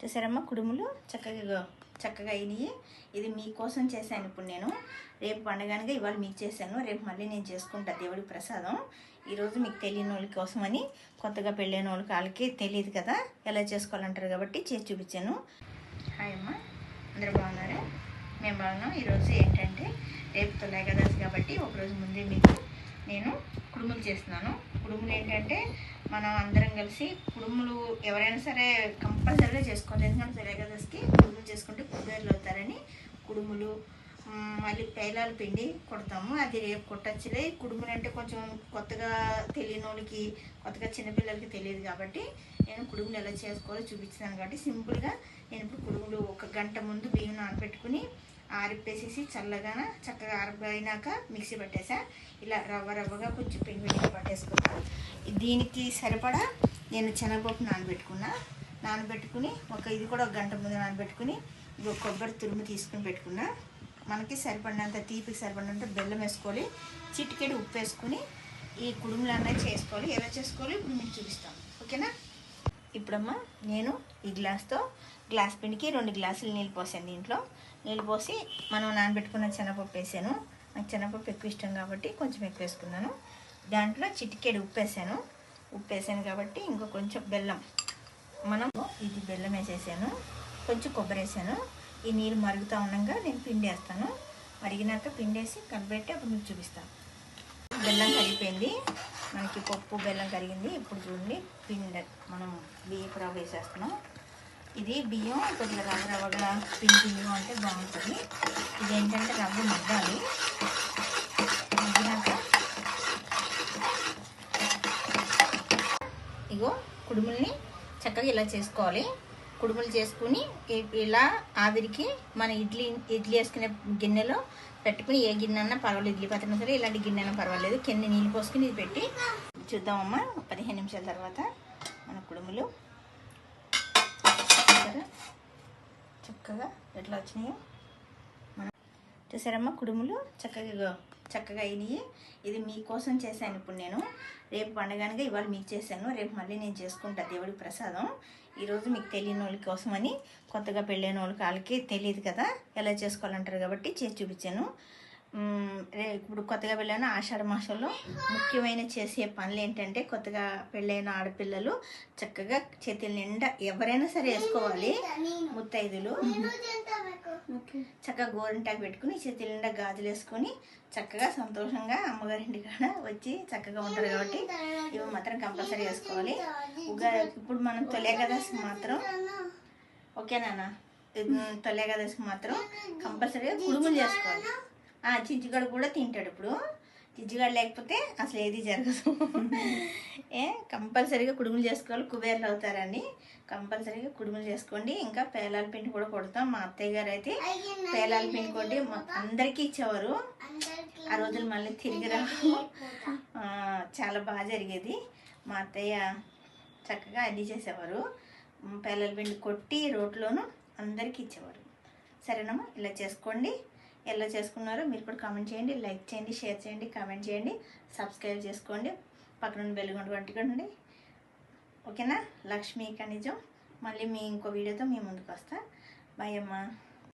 చూసారమ్మా కుడుములు చక్కగా చక్కగా అయినాయి. ఇది మీకోసం చేశాను ఇప్పుడు నేను. రేపు పండగనగా ఇవాళ మీకు చేశాను. రేపు మళ్ళీ నేను చేసుకుంటా దేవుడి ప్రసాదం. ఈరోజు మీకు తెలియని వాళ్ళ కోసమని కొత్తగా పెళ్ళైన వాళ్ళకి వాళ్ళకి తెలియదు కదా ఎలా చేసుకోవాలంటారు కాబట్టి చేసి చూపించాను. హాయ్ అమ్మా అందరూ బాగున్నారా? మేము బాగున్నాం. ఈరోజు ఏంటంటే రేపు తొలగదాసి కాబట్టి ఒకరోజు ముందే మీకు నేను కుడుములు చేస్తున్నాను. కుడుములు ఏంటంటే మనం అందరం కలిసి కుడుములు ఎవరైనా సరే కంపల్సరీగా చేసుకోవాలి. ఎందుకంటే తొలి కుడుములు చేసుకుంటే కుబేర్లు అవుతారని కుడుములు మళ్ళీ పేలాల పిండి కొడతాము. అది రేపు కొట్టచ్చులే. కుడుములు అంటే కొంచెం కొత్తగా తెలియని వాళ్ళకి కొత్తగా చిన్నపిల్లలకి తెలియదు కాబట్టి నేను కుడుములు ఎలా చేసుకోవాలో చూపించాను కాబట్టి సింపుల్గా నేను ఇప్పుడు కుడుములు ఒక గంట ముందు బియ్యం నానబెట్టుకుని ఆరిపేసేసి చల్లగాన చక్కగా ఆరిపోయినాక మిక్సీ పట్టేసా. ఇలా రవ్వ రవ్వగా కొంచెం పిండి పిండిగా పట్టేసుకున్నా. దీనికి సరిపడా నేను శనగపప్పు నానబెట్టుకున్నా. నానబెట్టుకుని ఒక ఇది కూడా ఒక గంట ముందు నానబెట్టుకుని ఇది కొబ్బరి తురుము తీసుకుని పెట్టుకున్నా. మనకి సరిపడినంత తీపికి సరిపడినంత బెల్లం వేసుకోవాలి. చిటికెడు ఉప్పు వేసుకుని ఈ కుడుములు అన్నది చేసుకోవాలి. ఎలా చేసుకోవాలి ఇప్పుడు మీకు చూపిస్తాం. ఓకేనా? ఇప్పుడమ్మా నేను ఈ గ్లాస్తో గ్లాస్ పిండికి రెండు గ్లాసులు నీళ్ళు పోసాను దీంట్లో. నీళ్ళు పోసి మనం నానబెట్టుకున్న శనగపప్పు వేసాను. నాకు శనగపప్పు ఎక్కువ ఇష్టం కాబట్టి కొంచెం ఎక్కువ వేసుకున్నాను. దాంట్లో చిటికేడు ఉప్పు వేసాను. ఉప్పు వేసాను కాబట్టి ఇంకో కొంచెం బెల్లం. మనం ఇది బెల్లం వేసేసాను. కొంచెం కొబ్బరి వేసాను. ఈ నీళ్ళు మరుగుతూ ఉండగా నేను పిండి వేస్తాను. మరిగినాక పిండి వేసి కలిపెట్టి అప్పుడు మీకు చూపిస్తాను. బెల్లం కరిగిపోయింది. మనకి పప్పు బెల్లం కరిగింది. ఇప్పుడు చూడండి పిండి మనం బియ్యపు రవ్వ వేసేస్తున్నాం. ఇది బియ్యం కొద్దిగా రవ్వ రవ్వగా పిండి అంటే బాగుంటుంది. ఇది ఏంటంటే రవ్వ మగ్గాలి. మగ్గినాక ఇగో కుడుముల్ని చక్కగా ఇలా చేసుకోవాలి. కుడుములు చేసుకుని ఇలా ఆవిరికి మన ఇడ్లీ ఇడ్లీ వేసుకునే గిన్నెలో పెట్టుకుని ఏ గిన్నె అన్నా పర్వాలేదు ఇడ్లీ పత్రం సరే ఇలాంటి గిన్నె అయినా పర్వాలేదు. కింద నీళ్ళు పోసుకుని ఇది పెట్టి చూద్దామమ్మా. పదిహేను నిమిషాల తర్వాత మన కుడుములు చక్కగా ఎట్లా వచ్చినాయో మనం చూసారమ్మా కుడుములు చక్కగా చక్కగా అయినాయి. ఇది మీకోసం చేశాను ఇప్పుడు నేను. రేపు పండగనగా ఇవాళ మీకు చేశాను. రేపు మళ్ళీ నేను చేసుకుంటా దేవుడి ప్రసాదం. ఈరోజు మీకు తెలియని వాళ్ళ కోసమని కొత్తగా పెళ్ళైన వాళ్ళకి వాళ్ళకి తెలియదు కదా. ఎలా చేసుకోవాలంటారు కాబట్టి చేసి చూపించాను. ఇప్పుడు కొత్తగా పెళ్ళైన ఆషాఢ మాసంలో ముఖ్యమైన చేసే పనులు ఏంటంటే కొత్తగా పెళ్ళైన ఆడపిల్లలు చక్కగా చేతుల నిండా ఎవరైనా సరే వేసుకోవాలి. ముత్తైదులు. చక్కగా గోరింటాకు పెట్టుకుని చేతుల నిండా గాజులు వేసుకుని చక్కగా సంతోషంగా అమ్మగారింటి కాడ వచ్చి చక్కగా ఉంటారు కాబట్టి ఇవి మాత్రం కంపల్సరీ వేసుకోవాలి. ఉగా ఇప్పుడు మనం తొలి ఏకాదశి మాత్రం ఓకే నాన్న. తొలి ఏకాదశి మాత్రం కంపల్సరీగా కుడుములు చేసుకోవాలి. చిజ్జిగాడు కూడా తింటాడు ఇప్పుడు. చిజ్జిగాడు లేకపోతే అసలు ఏది జరగదు. ఏ కంపల్సరీగా కుడుములు చేసుకోవాలి కుబేర్లు అవుతారని కంపల్సరీగా కుడుములు చేసుకోండి. ఇంకా పేలాల పిండి కూడా కొడతాం. మా అత్తయ్య గారు అయితే పేలాల పిండి కొట్టి అందరికీ ఇచ్చేవారు. ఆ రోజులు మళ్ళీ తిరిగి రావు చాలా బాగా జరిగేది. మా అత్తయ్య చక్కగా అన్ని చేసేవారు. పేలాల పిండి కొట్టి రోట్లోను అందరికీ ఇచ్చేవారు. సరేనమ్మా ఇలా చేసుకోండి. ఎలా చేసుకున్నారో మీరు కూడా కామెంట్ చేయండి లైక్ చేయండి షేర్ చేయండి కామెంట్ చేయండి సబ్స్క్రైబ్ చేసుకోండి. పక్కన బెల్ వంటికండి ఓకేనా లక్ష్మీ ఖనిజం మళ్ళీ మీ ఇంకో వీడియోతో మీ ముందుకు వస్తా. బాయ్ అమ్మా.